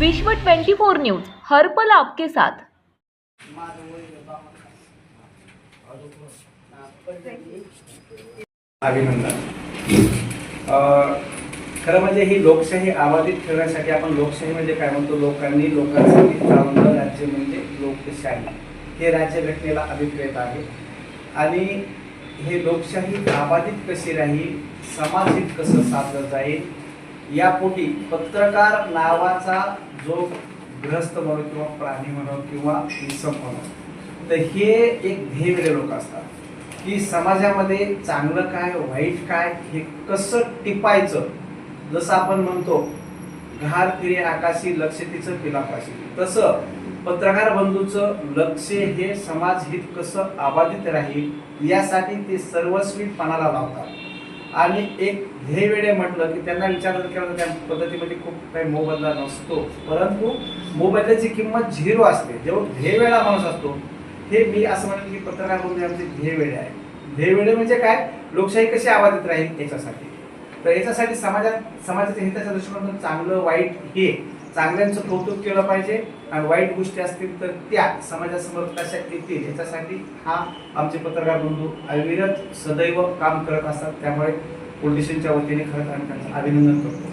विश्व 24 न्यूज हर पल आपके साथ. अभिनंदन. खरं म्हणजे ही लोकशाही आवाजित ठेवण्यासाठी आपण लोकशाही म्हणजे काय म्हणतो? लोकांनी लोकांसाठी चालवणारं राज्य म्हणजे लोकशाही. हे राज्य घटनेला अभिप्रेत आहे. आणि हे लोकशाही आबाधित कशी राहील? समाजित कसं साधलं जाईल? यापोटी पत्रकार नावाचा जो ग्रस्त म्हणू किंवा प्राणी म्हणू किंवा इसम म्हणू तर हे एक ध्येयवेळे लोक असतात. की समाजामध्ये चांगलं काय वाईट काय हे कसं टिपायचं? जसं आपण म्हणतो घार फिरे आकाशी लक्ष तिचं पिलापाशी. तसं पत्रकार बंधूचं लक्ष हे समाज हित कसं आबाधित राहील यासाठी ते सर्वस्वी पणाला लावतात. आणि एक ध्येयवेळे म्हटलं की त्यांना विचार केला त्या पद्धतीमध्ये खूप काही मोबदला नसतो. परंतु मोबदल्याची किंमत झिरो असते. जेव्हा ध्येयवेळा माणूस असतो हे मी असं म्हणेन की पत्रकार म्हणून आमचे ध्येयवेळे आहे. ध्येयवेळे म्हणजे काय? लोकशाही कशी आबाधित राहील याच्यासाठी. तर याच्यासाठी समाजात समाजाच्या हिताच्या दृष्टिकोनातून चांगलं वाईट हे चांगल्यांचं कौतुक केलं पाहिजे आणि वाईट गोष्टी असतील तर त्या समाजासमोर कशा येतील याच्यासाठी हा आमचे पत्रकार बंधू अविरत सदैव काम करत असतात. त्यामुळे फाउंडेशनच्या वतीने खरं आम्ही त्यांचं अभिनंदन करतो.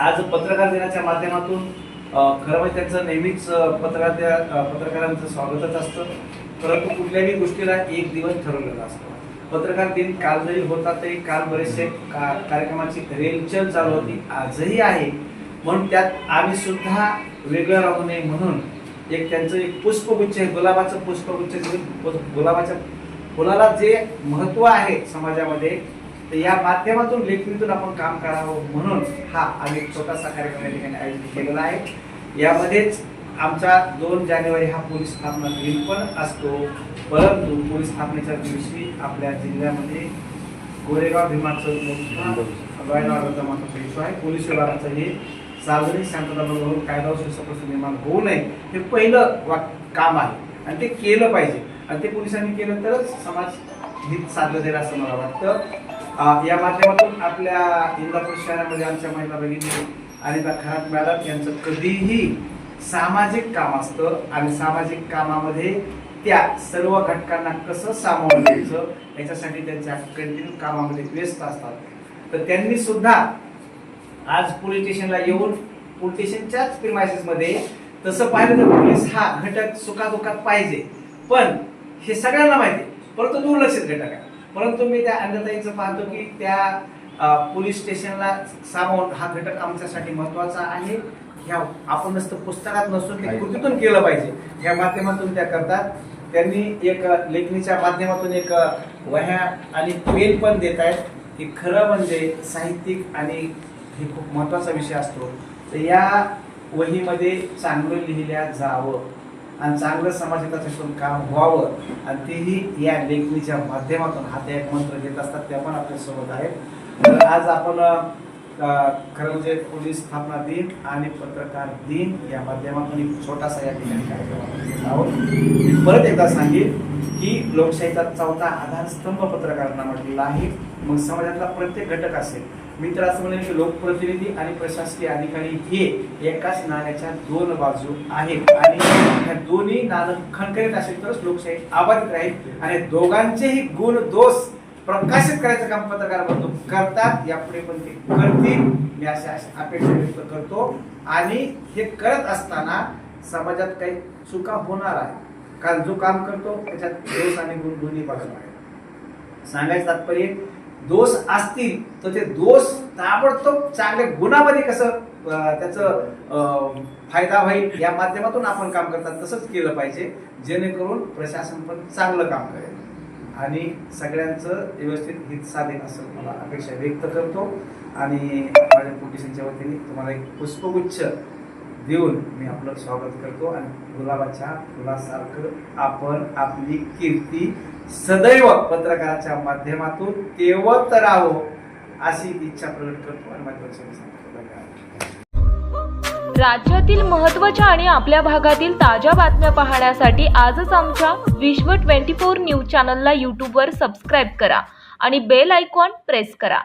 आज पत्रकार दिनाच्या माध्यमातून खरं म्हणजे त्यांचं नेहमीच पत्रकार पत्रकारांचं स्वागतच असतं. परंतु कुठल्याही गोष्टीला एक दिवस ठरवलेला असतो. पत्रकार दिन काल जरी होता तरी काल बरेचसे का कार्यक्रमाची रेलचल चालू होती. आजही आहे. म्हणून त्यात आम्ही सुद्धा वेगळं राहू नये म्हणून एक त्यांचं एक पुष्पगुच्छ आहे गुलाबाचं पुष्पगुच्छ गुलाबाच्या फुलाला जे महत्त्व आहे समाजामध्ये तर या माध्यमातून लेखणीतून आपण काम करावं म्हणून हा आम्ही एक छोटासा कार्यक्रम या ठिकाणी आयोजित केलेला आहे. यामध्येच आमचा दोन जानेवारी हा पोलीस स्थापना दिन पण असतो. परंतु पोलीस स्थापनेच्या दिवशी आपल्या जिल्ह्यामध्ये गोरेगाव भीमाचं मोठा लॉयनाचा इशू आहे. पोलीस विभागाचं हे सार्वजनिक शांतता बरोबर कायदा व सुव्यवस्था निर्माण होऊ नये हे पहिलं वा काम आहे. आणि ते केलं पाहिजे. आणि ते पोलिसांनी केलं तरच समाज हित साधलं जाईल असं मला वाटतं. या माध्यमातून आपल्या इंदापूर शहरामध्ये आमच्या महिला भगिनी अनिता खरात मॅडम यांचं कधीही सामाजिक काम असतं आणि सामाजिक कामामध्ये त्या सर्व घटकांना कसं सामावून घ्यायचं याच्यासाठी त्यांच्या कंटिन्यू कामामध्ये व्यस्त असतात तर त्यांनी सुद्धा आज पोलीस स्टेशनला येऊन पोलीस स्टेशनच्याच प्रिमायसेसमध्ये तसं पाहिलं तर पोलीस हा घटक सुखादुखात पाहिजे पण हे सगळ्यांना माहिती आहे. परंतु दुर्लक्षित घटक आहे परंतु मी त्या अंधताईचं पाहतो की त्या पोलीस स्टेशनला सामावून हा घटक आमच्यासाठी महत्त्वाचा आहे. ह्या आपण नसतं पुस्तकात नसून ते कृतीतून केलं पाहिजे. या माध्यमातून त्या करतात. त्यांनी एक लेखणीच्या माध्यमातून एक वह्या आणि पेन पण देत आहेत की खरं म्हणजे साहित्यिक आणि हे खूप महत्त्वाचा विषय असतो. तर या वहीमध्ये चांगलं लिहिल्या जावं. आणि चांगलं समाजाचं काम व्हावं. आणि तेही या लेखणीच्या माध्यमातून हाते एक मंत्र घेत असतात त्या पण आपल्यासोबत आहेत. तर आज आपण खरं म्हणजे पोलीस स्थापना दिन आणि पत्रकार दिन या माध्यमातून एक छोटासा या ठिकाणी कार्यक्रम आहोत. परत एकदा सांगेन की लोकशाहीचा चौथा आधारस्तंभ पत्रकारांना म्हटलेला आहे. मग समाजातला प्रत्येक घटक असेल मी तर असं म्हणेन की लोकप्रतिनिधी आणि प्रशासकीय अधिकारी हे एकाच नाण्याच्या दोन बाजू आहेत. आणि ह्या दोन्ही नाणं खणखणीत असेल तरच लोकशाही आबाधित राहील. आणि दोघांचेही गुण दोष प्रकाशित करायचं काम पत्रकार बंधू करतात. यापुढे पण ते करतील. मी अशा अशा अपेक्षा व्यक्त करतो. आणि हे करत असताना समाजात काही चुका होणार आहे कारण जो काम करतो त्याच्यात दोष आणि गुण दोन्ही बाजू आहे सांगायचं तात्पर्य दोष असतील तर ते दोष ताबडतोब चांगल्या गुणामध्ये कसं त्याचं फायदा होईल या माध्यमातून आपण काम करतात तसंच केलं पाहिजे जेणेकरून प्रशासन पण चांगलं काम करेल. आणि सगळ्यांचं व्यवस्थित हित साधेल असं मला अपेक्षा व्यक्त करतो. आणि माझ्या पोलिसांच्या वतीने तुम्हाला एक पुष्पगुच्छ देऊन मी आपलं स्वागत करतो आणि गुलाबाच्या फुलासारखं आपण आपली कीर्ती सदैव पत्रकाराच्या माध्यमातून तेवत राहो अशी इच्छा प्रकट करतो आणि माझ्या राज्यातील महत्त्वाच्या आणि आपल्या भागातील ताज्या बातम्या पाहण्यासाठी आजच आमच्या विश्व 24 न्यूज चॅनलला यूट्यूबवर सबस्क्राईब करा आणि बेल आयकॉन प्रेस करा.